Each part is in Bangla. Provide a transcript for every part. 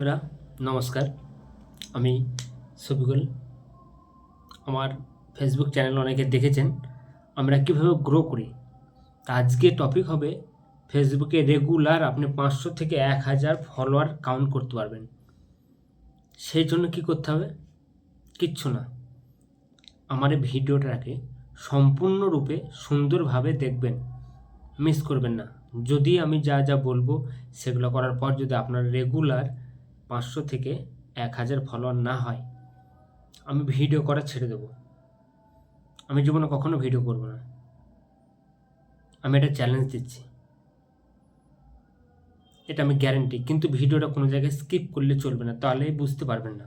বন্ধুরা, নমস্কার। আমি সফিকুল আমার ফেসবুক চ্যানেল অনেকে দেখেছেন। আমরা কীভাবে গ্রো করি? তা আজকে টপিক হবে ফেসবুকে রেগুলার আপনি পাঁচশো থেকে এক হাজার ফলোয়ার কাউন্ট করতে পারবেন। সেই জন্য কি করতে হবে? কিচ্ছু না। আমার এই ভিডিওটাকে সম্পূর্ণরূপে সুন্দরভাবে দেখবেন। মিস করবেন না। যদি আমি যা যা বলব, সেগুলো করার পর যদি আপনার রেগুলার পাঁচশো থেকে এক হাজার ফলোয়ার না হয়, আমি ভিডিও করা ছেড়ে দেবো। আমি জীবনে কখনো ভিডিও করব না। আমি এটা চ্যালেঞ্জ দিচ্ছি। এটা আমি গ্যারেন্টি কিন্তু ভিডিওটা কোনো জায়গায় স্কিপ করলে চলবে না তাহলে বুঝতে পারবেন না।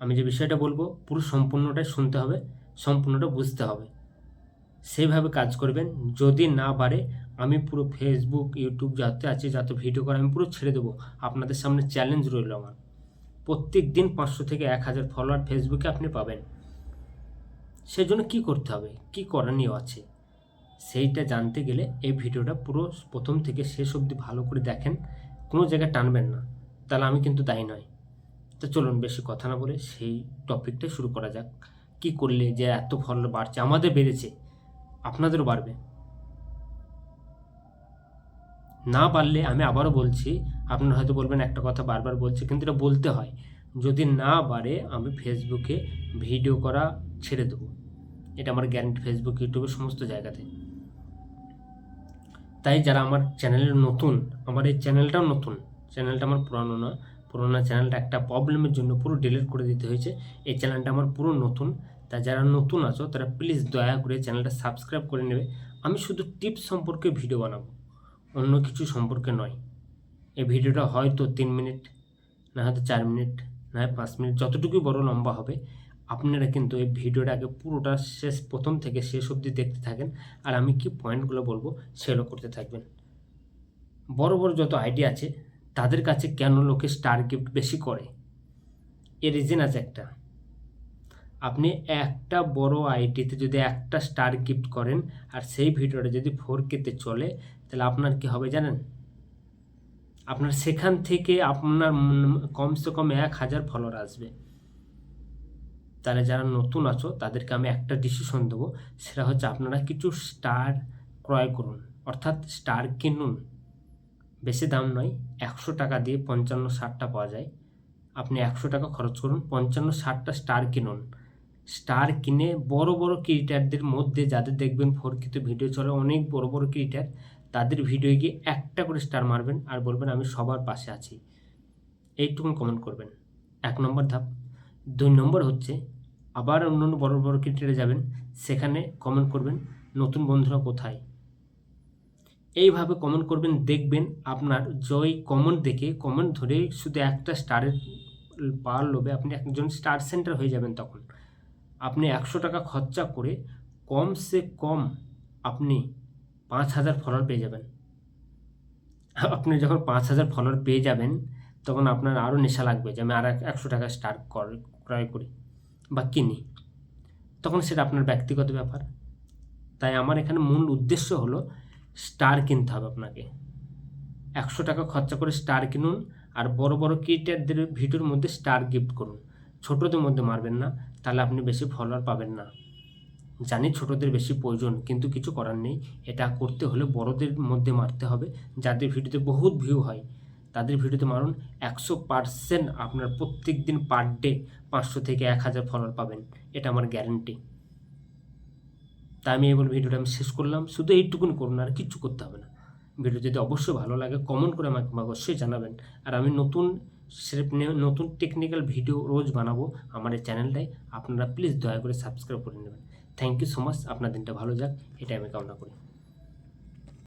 আমি যে বিষয়টা বলব, পুরো সম্পূর্ণটাই শুনতে হবে, সম্পূর্ণটা বুঝতে হবে। সেইভাবে কাজ করবেন, যদি না পারে আমি পুরো ফেসবুক ইউটিউব যাতে আছে, যাতে ভিডিও করে, আমি পুরো ছেড়ে দেবো। আপনাদের সামনে চ্যালেঞ্জ রইল আমার। প্রত্যেক দিন পাঁচশো থেকে এক হাজার ফলোয়ার ফেসবুকে আপনি পাবেন। সেই জন্য কী করতে হবে? কী করণীয় আছে? সেইটা জানতে গেলে এই ভিডিওটা পুরো প্রথম থেকে শেষ অবধি ভালো করে দেখেন। কোনো জায়গায় টানবেন না। তাহলে আমি কিন্তু দায়ী নয় তো চলুন বেশি কথা না বলে সেই টপিকটা শুরু করা যাক। কি করলে যে এত ফল বাড়ছে? আমাদের বেড়েছে। আপনাদেরও বাড়বে। না পারলে আমি আবারও বলছি, আপনারা হয়তো বলবেন একটা কথা বারবার বলছি, কিন্তু এটা বলতে হয়। যদি না বাড়ে আমি ফেসবুকে ভিডিও করা ছেড়ে দেবো। এটা আমার গ্যারেন্টি ফেসবুক ইউটিউবে সমস্ত জায়গাতে। তাই যারা আমার চ্যানেলে নতুন, আমার এই চ্যানেলটাও নতুন চ্যানেলটা আমার পুরানো না, পুরোনো চ্যানেলটা একটা প্রবলেমের জন্য পুরো ডিলিট করে দিতে হয়েছে, এই চ্যানেলটা আমার পুরো নতুন। তা যারা নতুন আছো, তারা প্লিজ দয়া করে চ্যানেলটা সাবস্ক্রাইব করে নেবে। আমি শুধু টিপস সম্পর্কে ভিডিও বানাবো। অন্য কিছু সম্পর্কে নয়। এই ভিডিওটা হয়তো তিন মিনিট, না হয়তো চার মিনিট, না হয় পাঁচ মিনিট, যতটুকুই বড় লম্বা হবে, আপনারা কিন্তু এই ভিডিওটাকে পুরোটা শেষ, প্রথম থেকে শেষ অবধি দেখতে থাকেন। আর আমি কি পয়েন্টগুলো বলব সেগুলো করতে থাকবেন। বড় বড় যত আইডিয়া আছে, তাদের কাছে কেন লোকে স্টার গিফট বেশি করে? এর রিজন আছে একটা। আপনি একটা বড় আইডিতে যদি একটা স্টার গিফট করেন, আর সেই ভিডিওটা যদি ফোর কেতে চলে তাহলে আপনার কি হবে জানেন? আপনার সেখান থেকে আপনার কমসে কম এক হাজার ফলোয়ার আসবে। তাহলে যারা নতুন আছো, তাদেরকে আমি একটা ডিসিশন দেবো, সেটা হচ্ছে আপনারা কিছু স্টার ক্রয় করুন। অর্থাৎ স্টার কিনুন। বেশি দাম নয়, একশো টাকা দিয়ে পঞ্চান্ন, ষাটটা পাওয়া যায়। আপনি একশো টাকা খরচ করুন, পঞ্চান্ন, ষাটটা স্টার কিনুন। স্টার কিনে বড় বড় ক্রিয়েটারদের মধ্যে যাদের দেখবেন ফোরকিতে ভিডিও চলে, অনেক বড় বড় ক্রিয়েটার, তাদের ভিডিও গিয়ে একটা করে স্টার মারবেন আর বলবেন, আমি সবার পাশে আছি। এইটুকু কমেন্ট করবেন। এক নম্বর ধাপ। দুই নম্বর হচ্ছে, আবার অন্য অন্য বড় বড় ক্রিকেটারে যাবেন, সেখানে কমেন্ট করবেন, নতুন বন্ধুরা কোথায়? এইভাবে কমেন্ট করবেন, দেখবেন আপনার জয় কমেন্ট দেখে কমেন্ট ধরে শুধু একটা স্টারের পাওয়ার লোভে আপনি একজন স্টার সেন্টার হয়ে যাবেন তখন। আপনি একশো টাকা খরচা করে কমসে কম আপনি পাঁচ হাজার ফলোয়ার পেয়ে যাবেন। আপনি যখন পাঁচ হাজার ফলোয়ার পেয়ে যাবেন, তখন আপনার আরও নেশা লাগবে যে আমি আর একশো টাকা স্টার্ট ক্রয় করি বা কিনি। তখন সেটা আপনার ব্যক্তিগত ব্যাপার। তাই আমার এখানে মূল উদ্দেশ্য হলো স্টার কিনতে হবে আপনাকে। একশো টাকা খরচা করে স্টার কিনুন আর বড় বড় ক্রিয়েটারদের ভিডিওর মধ্যে স্টার গিফট করুন। ছোটোদের মধ্যে মারবেন না। তাহলে আপনি বেশি ফলোয়ার পাবেন না। জানি ছোটদের বেশি প্রয়োজন, কিন্তু কিছু করার নেই। এটা করতে হলে বড়দের মধ্যে মারতে হবে। যাদের ভিডিওতে বহুত ভিউ হয়, তাদের ভিডিওতে মারুন একশো পারসেন্ট আপনার প্রত্যেক দিন পার ডে পাঁচশো থেকে এক হাজার ফলোয়ার পাবেন। এটা আমার গ্যারেন্টি তাই আমি এবার ভিডিওটা আমি শেষ করলাম। শুধু এইটুকুন করুন, আর কিচ্ছু করতে হবে না। ভিডিও যদি অবশ্যই ভালো লাগে কমেন্ট করে আমাকে অবশ্যই জানাবেন। আর আমি নতুন নতুন টেকনিক্যাল ভিডিও রোজ বানাবো আমার এই চ্যানেলটাই আপনারা প্লিজ দয়া করে সাবস্ক্রাইব করে নেবেন। থ্যাংক ইউ সো মাচ আপনার দিনটা ভালো যাক। এটাই আমি কামনা করি।